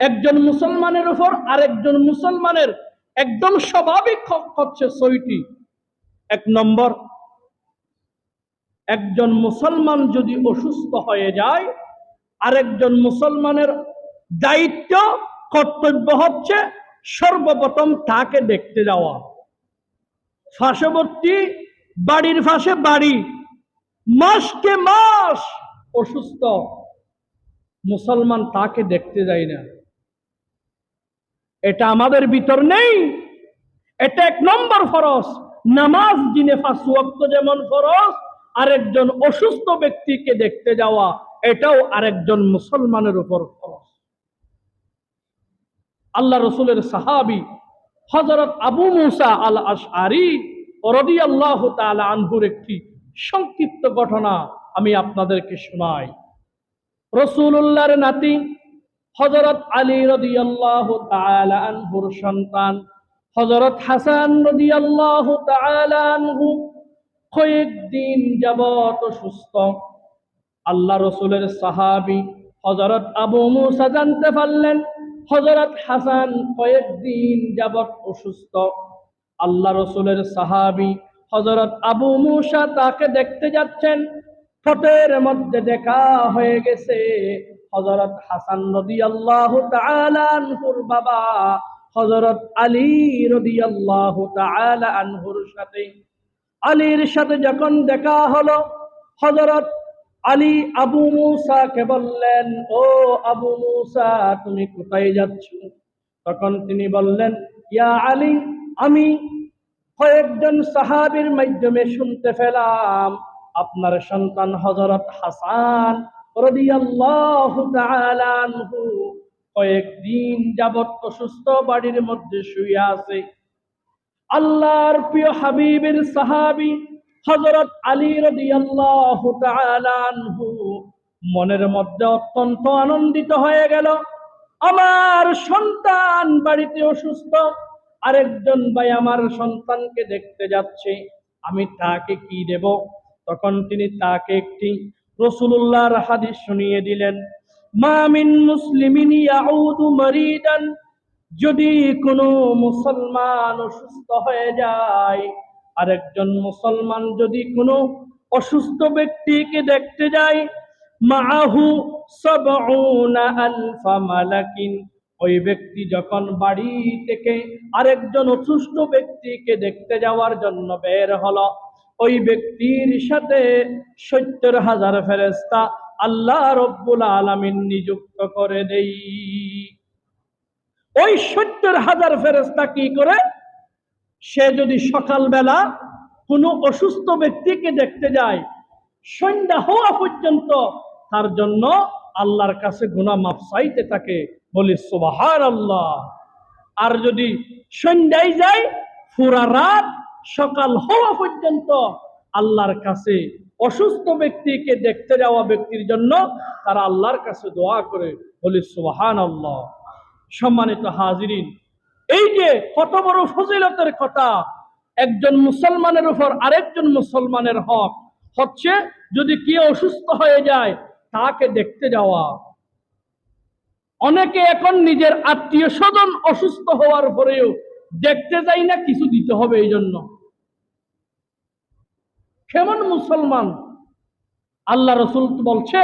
একজন মুসলমানের উপর আরেকজন মুসলমানের একদম স্বাভাবিক হচ্ছে ছয়টি। এক নম্বর, একজন মুসলমান যদি অসুস্থ হয়ে যায়, আরেকজন মুসলমানের দায়িত্ব, কর্তব্য হচ্ছে সর্বপ্রথম তাকে দেখতে যাওয়া। পার্শ্ববর্তী বাড়ির পাশে বাড়ি, মাসকে মাস অসুস্থ। মুসলমান তাকে দেখতে যায় না। এটা আমাদের ভিতর নেই। এটা এক নম্বর ফরজ। নামাজ দিনে পাঁচ যেমন ফরজ, আরেকজন অসুস্থ ব্যক্তিকে দেখতে যাওয়া, এটাও আরেকজন মুসলমানের উপর ফরজ। আল্লাহ রসুলের সাহাবি হজরত আবু মুসা আল আশআরি রদি আল্লাহ আনহুর একটি সংক্ষিপ্ত ঘটনা আমি আপনাদেরকে শোনাই। রসুল্লাহর নাতি হজরত আলী রদি আল্লাহ আনহুর সন্তান হজরত হাসান রদি আল্লাহ আনহু কয়েকদিন যাবত অসুস্থ। আল্লাহ রসুলের সাহাবি হজরত আবু মুসা জানতে পারলেন হজরত হাসান কয়েকদিন যাবত অসুস্থ। আল্লাহ রসুলের সাহাবি হজরত আবু মুসা তাকে দেখতে যাচ্ছেন ফটের মধ্যে দেখা হয়ে গেছে। হজরত হাসান নদী আল্লাহ আনহুর বাবা হজরত আলী রদি আল্লাহ আনহুর সাথে। আলীর সাথে যখন দেখা হলো হজরত আলী আবু মুসাকে বললেন, ও আবু মুসা, তুমি কোথায় যাচ্ছ? তখন তিনি বললেন, ইয়া আলী, আমি কয়েকজন সাহাবির মাধ্যমে শুনতে পেলাম। আপনার সন্তান হজরত হাসান কয়েকদিন যাবত অসুস্থ বাড়ির মধ্যে শুয়ে আছে। আল্লাহর প্রিয় হাবিবের সাহাবি হজরত আলী তাআলা আনহু মনের মধ্যে অত্যন্ত আনন্দিত হয়ে গেল। আমার সন্তান বাড়িতে অসুস্থ, আরেকজন ভাই আমার সন্তানকে দেখতে যাচ্ছে। আমি তাকে কি দেব? তখন তিনি তাকে একটি রসুল্লাহর হাদিস শুনিয়ে দিলেন মামিন মুসলিমিন ইয়াউদু মারিদান, যদি কোনো মুসলমান অসুস্থ হয়ে যায়, আরেকজন মুসলমান যদি কোনো অসুস্থ ব্যক্তিকে দেখতে যায় মাহু মালাকিন, ওই ব্যক্তি যখন বাড়ি থেকে আরেকজন অসুস্থ ব্যক্তিকে দেখতে যাওয়ার জন্য বের হলো ওই ব্যক্তির সাথে সত্তর হাজার ফেরেস্তা আল্লাহ রব্বুল আলামিন নিযুক্ত করে দেই। ওই সত্তর হাজার ফেরেস্তা কি করে? সে যদি সকালবেলা কোনো অসুস্থ ব্যক্তিকে দেখতে যায়, সন্ধ্যা হওয়া পর্যন্ত তার জন্য আল্লাহর কাছে গুণা মাপ চাইতে থাকে, বলি সুবাহার আল্লাহ আর যদি সন্ধ্যায় যায়, পুরা রাত সকাল হওয়া পর্যন্ত আল্লাহর কাছে অসুস্থ ব্যক্তিকে দেখতে যাওয়া ব্যক্তির জন্য তারা আল্লাহর কাছে দোয়া করে, বলি সুবাহান আল্লাহ সম্মানিত হাজিরিন, এই যে কত বড় ফজিলতের কথা, একজন মুসলমানের উপর আরেকজন মুসলমানের হক হচ্ছে যদি কেউ অসুস্থ হয়ে যায় তাকে দেখতে যাওয়া। অনেকে এখন নিজের আত্মীয় স্বজন অসুস্থ হওয়ার পরেও দেখতে যাই না, কিছু দিতে হবে এই জন্য। কেমন মুসলমান? আল্লাহ রসুল বলছে,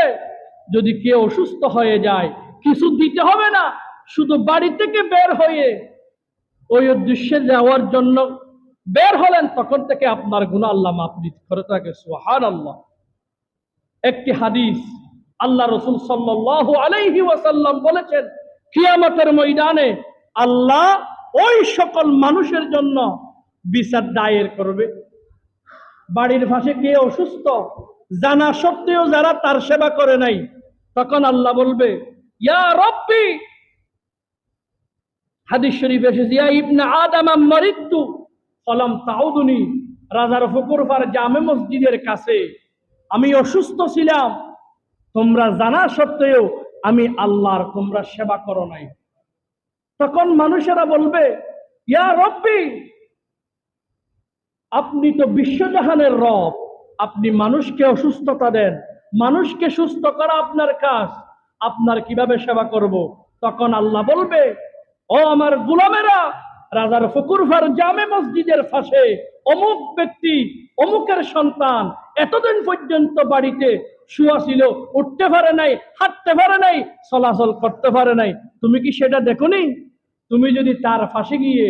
যদি কেউ অসুস্থ হয়ে যায়, কিছু দিতে হবে না, শুধু বাড়ি থেকে বের হয়ে ওই উদ্দেশ্যে যাওয়ার জন্য বের হলেন, তখন থেকে আপনার গুণা আল্লাহ মাপ করে থাকে সোহান আল্লাহ একটি হাদিস আল্লাহ রসুল সাল্লাহ আলাইহি ওয়াসাল্লাম বলেছেন, কিয়ামতের ময়দানে আল্লাহ ওই সকল মানুষের জন্য বিচার দায়ের করবে। বাড়ির পাশে কে অসুস্থ, জানা সত্ত্বেও যারা তার সেবা করে নাই, তখন আল্লাহ বলবে তাউদুনি, রাজার জামে মসজিদের কাছে। আমি অসুস্থ ছিলাম, তোমরা জানা সত্ত্বেও আমি আল্লাহর তোমরা সেবা করো নাই। তখন মানুষেরা বলবে, ইয়া রব্বি, আপনি তো বিশ্বজাহানের রব, আপনি মানুষকে অসুস্থতা দেন, মানুষকে সুস্থ করা আপনার কাজ, আপনার কীভাবে সেবা করব? তখন আল্লাহ বলবে, ও আমার গুলামেরা, রাজার ফকুরফার জামে মসজিদের ফাঁসে অমুক ব্যক্তি, অমুকের সন্তান এতদিন পর্যন্ত বাড়িতে শুয়া ছিল, উঠতে পারে নাই, হাঁটতে পারে নাই, চলাচল করতে পারে নাই, তুমি কি সেটা দেখোনি? তুমি যদি তার ফাঁসে গিয়ে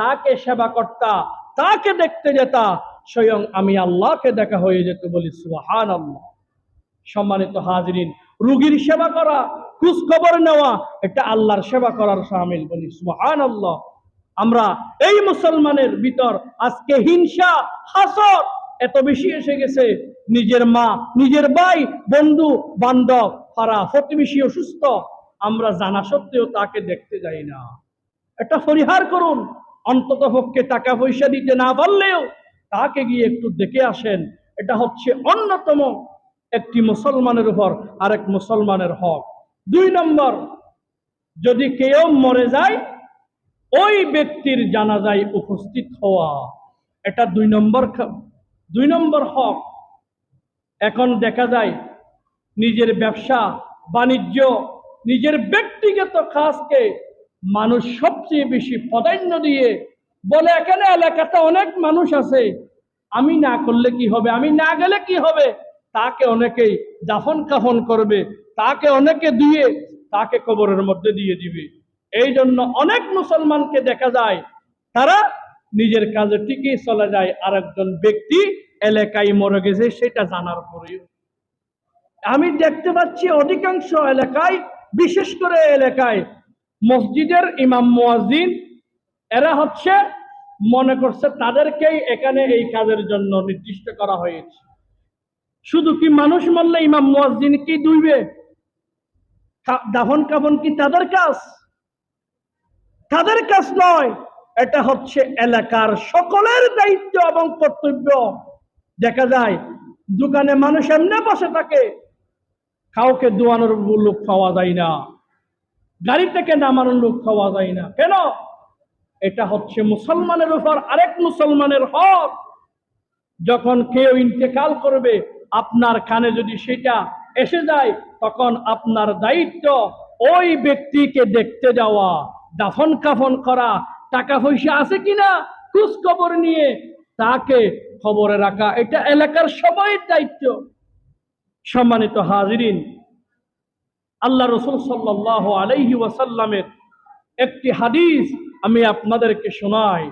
তাকে সেবা করতা, তাকে দেখতে যেতা, স্বয়ং আমি আল্লাহকে দেখা হয়ে যেত বলি সুহান আল্লাহ সম্মানিত হাজরিন, রুগীর সেবা করা খবর নেওয়া, এটা আল্লাহর সেবা করার সামিল বলি সুহান আল্লাহ আমরা এই মুসলমানের ভিতর আজকে হিংসা, হাসর, এত বেশি এসে গেছে। নিজের মা, নিজের ভাই, বন্ধু, বান্ধব, পাড়া প্রতিবেশী অসুস্থ, আমরা জানা সত্ত্বেও তাকে দেখতে যাই না। এটা পরিহার করুন। অন্তত পক্ষে টাকা পয়সা দিতে না পারলেও তাকে গিয়ে একটু দেখে আসেন। এটা হচ্ছে অন্যতম একটি মুসলমানের উপর আরেক মুসলমানের হক। দুই নম্বর, যদি কেউ মরে যায়, ওই ব্যক্তির জানাজায় উপস্থিত হওয়া। এটা দুই নম্বর দুই নম্বর হক। এখন দেখা যায়, নিজের ব্যবসা, বাণিজ্য, নিজের ব্যক্তিগত কাজকে মানুষ সবচেয়ে বেশি প্রাধান্য দিয়ে বলে, এখানে এলাকাতে অনেক মানুষ আছে। আমি না করলে কি হবে? আমি না গেলে কি হবে? তাকে অনেকেই দাফন কাফন করবে, তাকে অনেকে দিয়ে তাকে কবরের মধ্যে দিয়ে দিবে। এই জন্য অনেক মুসলমানকে দেখা যায়, তারা নিজের কাজে ঠিকই চলে যায়। আর একজন ব্যক্তি এলাকায় মরে গেছে, সেটা জানার পরেও। আমি দেখতে পাচ্ছি অধিকাংশ এলাকায়, বিশেষ করে এলাকায় মসজিদের ইমাম মুয়াজ্জিন, এরা হচ্ছে মনে করছে তাদেরকেই এখানে এই কাজের জন্য নির্দিষ্ট করা হয়েছে। শুধু কি মানুষ মরলে ইমাম মুয়াজ্জিন কি দুইবে? দাফন কাফন কি তাদের কাজ? তাদের কাজ নয়, এটা হচ্ছে এলাকার সকলের দায়িত্ব এবং কর্তব্য। দেখা যায়, দোকানে মানুষ এমনি বসে থাকে, কাউকে দোয়ানোর লোক পাওয়া যায় না। গাড়ি থেকে নামানোর লোক পাওয়া যায় না। কেন? এটা হচ্ছে মুসলমানের উপর আরেক মুসলমানের হক। যখন কেউ ইন্তেকাল করবে, আপনার কানে যদি সেটা এসে যায়, তখন আপনার দায়িত্ব ওই ব্যক্তিকে দেখতে যাওয়া, দাফন কাফন করা, টাকা পয়সা আছে কিনা খোঁজ খবর নিয়ে তাকে খবরে রাখা। এটা এলাকার সবাইয়ের দায়িত্ব। সম্মানিত হাজিরিন আল্লাহ রসুল সাল্লাহ আলাইহি ওয়াসাল্লামের একটি হাদিস আমি আপনাদেরকে শোনাই।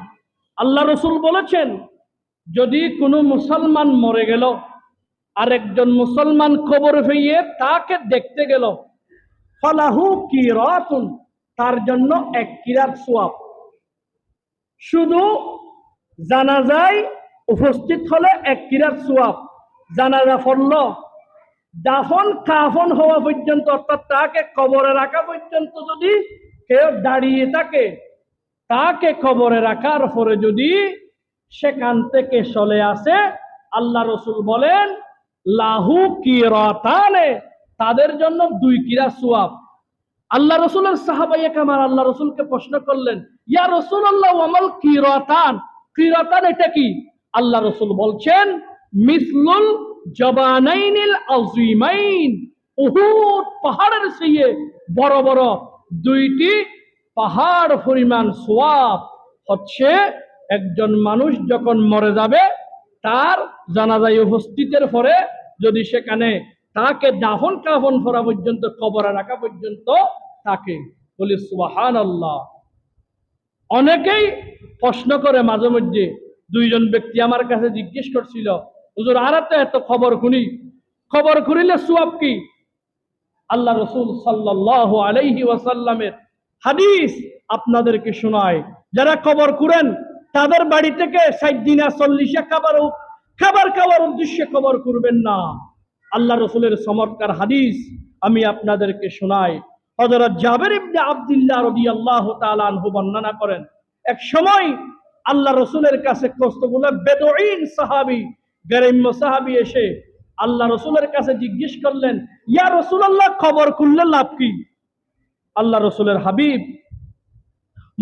আল্লাহ রসুল বলেছেন, যদি কোনো মুসলমান মরে গেল, আরেকজন মুসলমান খবর হইয়ে তাকে দেখতে গেল, ফলাহু কি রাতুন তার জন্য এক কিরাত সোয়াব। শুধু জানাজায় উপস্থিত হলে এক কিরাত সোয়াব, জানাজা পড়ল দাফন কাফন হওয়া পর্যন্ত, অর্থাৎ তাকে কবরে রাখা পর্যন্ত যদি কেউ দাঁড়িয়ে থাকে, তাকে কবরে রাখার পরে যদি সেখান থেকে চলে আসে, আল্লাহ রসুল বলেন, লাহু কিরাতানে, তাদের জন্য দুই কিরা সুয়াব। আল্লাহ রসুলের সাহাবাইয়া কামার আল্লাহ রসুলকে প্রশ্ন করলেন, ইয়া রসুল আল্লাহ আমল কিরাতান? কিরাতান এটা কি? আল্লাহ রসুল বলছেন, মিসলুল জবানাইনিল আজিমাইন উহুদ পাহাড়ের সেই বড় বড় দুইটি পাহাড় পরিমাণ সোয়াব হচ্ছে, একজন মানুষ যখন মরে যাবে, তার জানাজায় উপস্থিতের পরে যদি সেখানে তাকে দাফন কাফন করা পর্যন্ত, কবরে রাখা পর্যন্ত তাকে বলি সুবাহান আল্লাহ অনেকেই প্রশ্ন করে মাঝে মধ্যে, দুইজন ব্যক্তি আমার কাছে জিজ্ঞেস করছিল হুজুর আর এত খবর শুনি খবর খুনিলে সুয়াব কি? আল্লাহ রসুল সাল্লাহ আলাইহি ওয়াসাল্লামের হাদিস আপনাদেরকে শোনায়। যারা খবর করেন তাদের বাড়ি থেকে ষাট দিনা চল্লিশে খাবার খাবার খাওয়ার উদ্দেশ্যে খবর করবেন না। আল্লাহ রসুলের চমৎকার হাদিস আমি আপনাদেরকে শোনাই। হজরত জাবের ইবনে আব্দুল্লাহ রবি আল্লাহ তালু বর্ণনা করেন, এক সময় আল্লাহ রসুলের কাছে কষ্টগুলো বেদইন সাহাবি গেরেম্য সাহাবি এসে আল্লাহ রসুলের কাছে জিজ্ঞেস করলেন, ইয়া রসুল আল্লাহ খবর খুললে লাভ কি? আল্লাহ রসুলের হাবিব,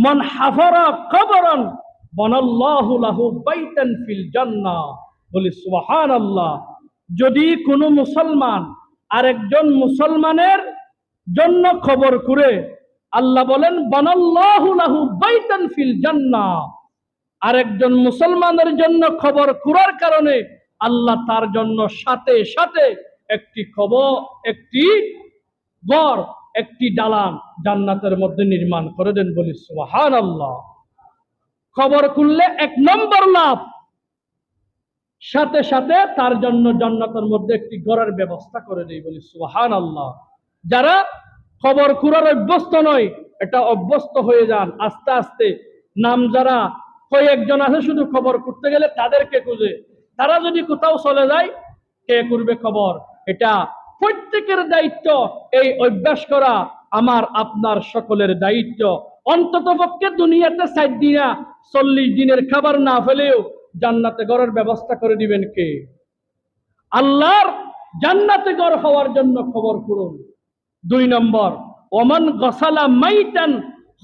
মন হাফরা কবরন, বনাল্লাহু লাহু বাইতান ফিল জান্নাহ। বলি, সুবহানাল্লাহ, যদি কোনো মুসলমান আরেকজন মুসলমানের জন্য খবর করে আল্লাহ বলেন, বানাল্লাহু লাহু বাইতান ফিল জান্নাহ। আরেকজন মুসলমানের জন্য খবর কুরার কারণে আল্লাহ তার জন্য সাথে সাথে একটি খবর, একটি গড়, একটি ডালান জান্নাতের মধ্যে নির্মাণ করে দেন বলি সুহান আল্লাহ খবর খুললে এক নম্বর লাভ। সাথে সাথে তার জন্য জান্নাতের মধ্যে একটি গড়ের ব্যবস্থা করে দেই বলি সুহান আল্লাহ যারা খবর খুঁড়ার অভ্যস্ত নয়, এটা অভ্যস্ত হয়ে যান, আস্তে আস্তে। নাম যারা কয়েকজন আছে শুধু খবর করতে গেলে তাদেরকে খুঁজে। তারা যদি কোথাও চলে যায়, কে করবে খবর? এটা প্রত্যেকের দায়িত্ব। এই অভ্যাস করা আমার, আপনার সকলের দায়িত্ব। অন্তত পক্ষে দুনিয়াতে ষাট দিনা চল্লিশ দিনের খাবার না ফেলেও জান্নাতে গড়ের ব্যবস্থা করে দিবেন কে? আল্লাহর জান্নাতে গড় হওয়ার জন্য খবর করুন দুই নম্বর, ওমান গসালা মাইটান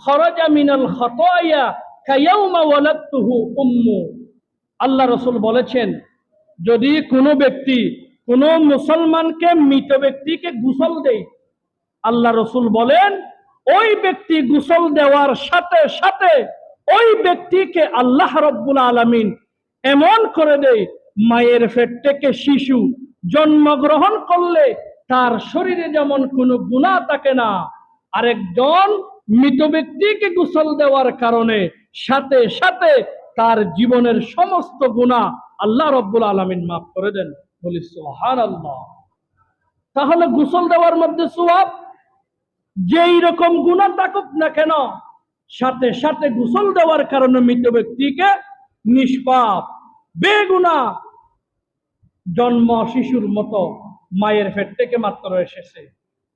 খরজা মিনাল খতয়া কায়াউমা ওয়ালাদতুহু উম্মু। আল্লাহ রসুল বলেছেন, যদি কোনো ব্যক্তি কোনো মুসলমানকে, মৃত ব্যক্তিকে গুসল দেয়, আল্লাহ রসুল বলেন, ওই ব্যক্তি গুসল দেওয়ার সাথে সাথে ওই ব্যক্তিকে আল্লাহ রব্বুল আলমিন এমন করে দেয়, মায়ের পেট থেকে শিশু জন্মগ্রহণ করলে তার শরীরে যেমন কোনো গুণা থাকে না, আরেকজন মৃত ব্যক্তিকে গোসল দেওয়ার কারণে সাথে সাথে তার জীবনের সমস্ত গুণা আল্লাহ রব্বুল আলমিন মাফ করে দেন। বলি সোহান আল্লাহ তাহলে গোসল দেওয়ার মধ্যে সোয়াব যেই রকম গুণা থাকুক না কেন, সাথে সাথে গোসল দেওয়ার কারণে মৃত ব্যক্তিকে নিষ্পাপ বেগুনা জন্ম শিশুর মতো মায়ের পেট থেকে মাত্র এসেছে।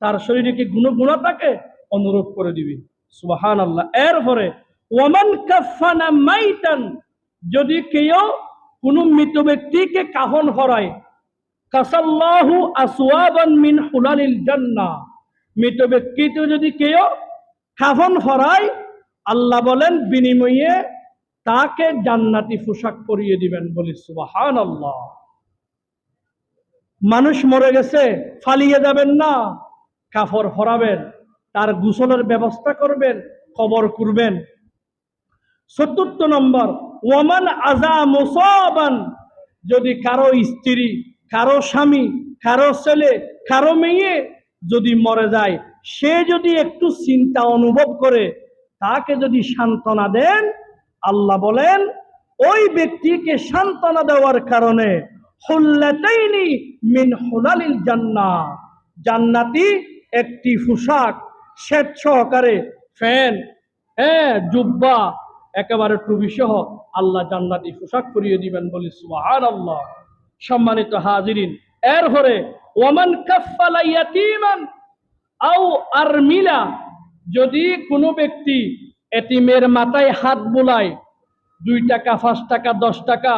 তার শরীরে কি গুণ গুণা থাকে? অনুরোধ করে দিবি। সুবাহান আল্লাহ এরপরে ওমান কাফানা মাইতান, যদি কেউ কোনো মৃত ব্যক্তিকে কাহন হরায়, কাসাল্লাহু মিন হুলালিল জান্নাহ। মৃত ব্যক্তিতে যদি কেউ কাফন হরায়, আল্লাহ বলেন, বিনিময়ে তাকে জান্নাতি পোশাক পরিয়ে দিবেন বলি সুবাহান আল্লাহ মানুষ মরে গেছে, ফালিয়ে যাবেন না, কাফর হরাবেন, তার গুসলের ব্যবস্থা করবেন খবর করবেন চতুর্থ নম্বর ওমান আজা মুসাবান যদি কারও স্ত্রী, কারও স্বামী, কারও ছেলে, কারও মেয়ে যদি মরে যায়, সে যদি একটু চিন্তা অনুভব করে, তাকে যদি সান্ত্বনা দেন, আল্লাহ বলেন, ওই ব্যক্তিকে সান্ত্বনা দেওয়ার কারণে মিন হুলালিল জান্নাহ জান্নাতি একটি পোশাক, শ্বেত সহকারে ফ্যান হ্যাঁ জুব্বা একেবারে টুবি সহ আল্লাহ জান্নাতি পোশাক পরিয়ে দিবেন বলি সুবহান আল্লাহ সম্মানিত হাজিরিন এর পরে ওমান কাফালা ইয়াতিমান আও আরমিলা, যদি কোনো ব্যক্তি এতিমের মাথায় হাত বোলায়, দুই টাকা, পাঁচ টাকা, দশ টাকা,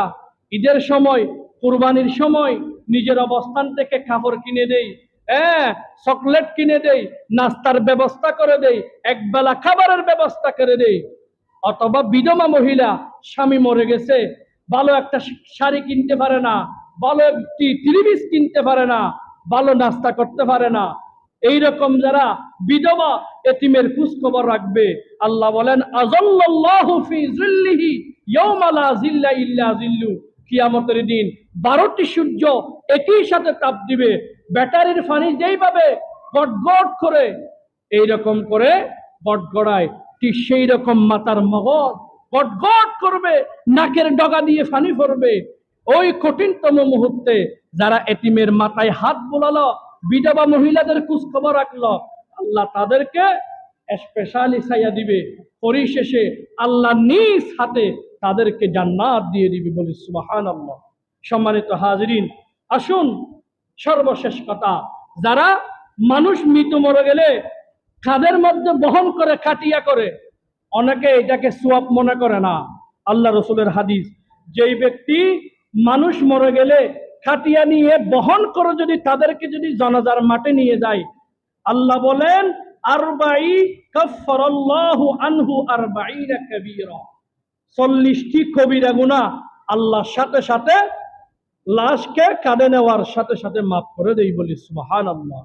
ঈদের সময়, কুরবানির সময় নিজের অবস্থান থেকে কাপড় কিনে দেই হ্যাঁ চকলেট কিনে দেই, নাস্তার ব্যবস্থা করে দেই, একবেলা খাবারের ব্যবস্থা করে দেই অথবা বিধবা মহিলা স্বামী মরে গেছে, ভালো একটা শাড়ি কিনতে পারে না, ভালো একটি ত্রিবিস কিনতে পারে না, ভালো নাস্তা করতে পারে না। এই রকম যারা বিধবা এতিমের খোঁজ খবর রাখবে, আল্লাহ বলেন আজাল্লাহু জিল্লা ইল্লা জিল্লু কিয়ামতের দিন বারোটি সূর্য একই সাথে তাপ দিবে, ব্যাটারির ফানি যেইভাবে গটগট করে এই রকম করে গটগড়ায় ঠিক সেই রকম মাতার মগজ? গটগট করবে, নাকের ডগা দিয়ে ফানি পড়বে ওই কঠিনতম মুহূর্তে যারা এতিমের মাথায় হাত বোলালো, বিধবা মহিলাদের খোঁজ খবর রাখল, আল্লাহ তাদেরকে স্পেশালি ছাইয়া দিবে। পরিশেষে আল্লাহ নিজ হাতে তাদেরকে জান্নাত দিয়ে দিবে বলি সুবাহান আল্লাহ সম্মানিত হাজরিন, আসুন সর্বশেষ কথা, যারা মানুষ মৃত মরে গেলে কাদের মধ্যে বহন করে কাটিয়া করে। অনেকে এটাকে সোয়াব মনে করে না। আল্লাহ রসুলের হাদিস, যেই ব্যক্তি মানুষ মরে গেলে খাটিয়া নিয়ে বহন করে যদি তাদেরকে যদি জনাজার মাঠে নিয়ে যায়, আল্লাহ বলেন, আরবাই আনহু চল্লিশটি কবিরা গুনাহ আল্লাহর সাথে সাথে লাশকে কাঁদে নেওয়ার সাথে সাথে মাফ করে দেই বলি, সুবহানাল্লাহ।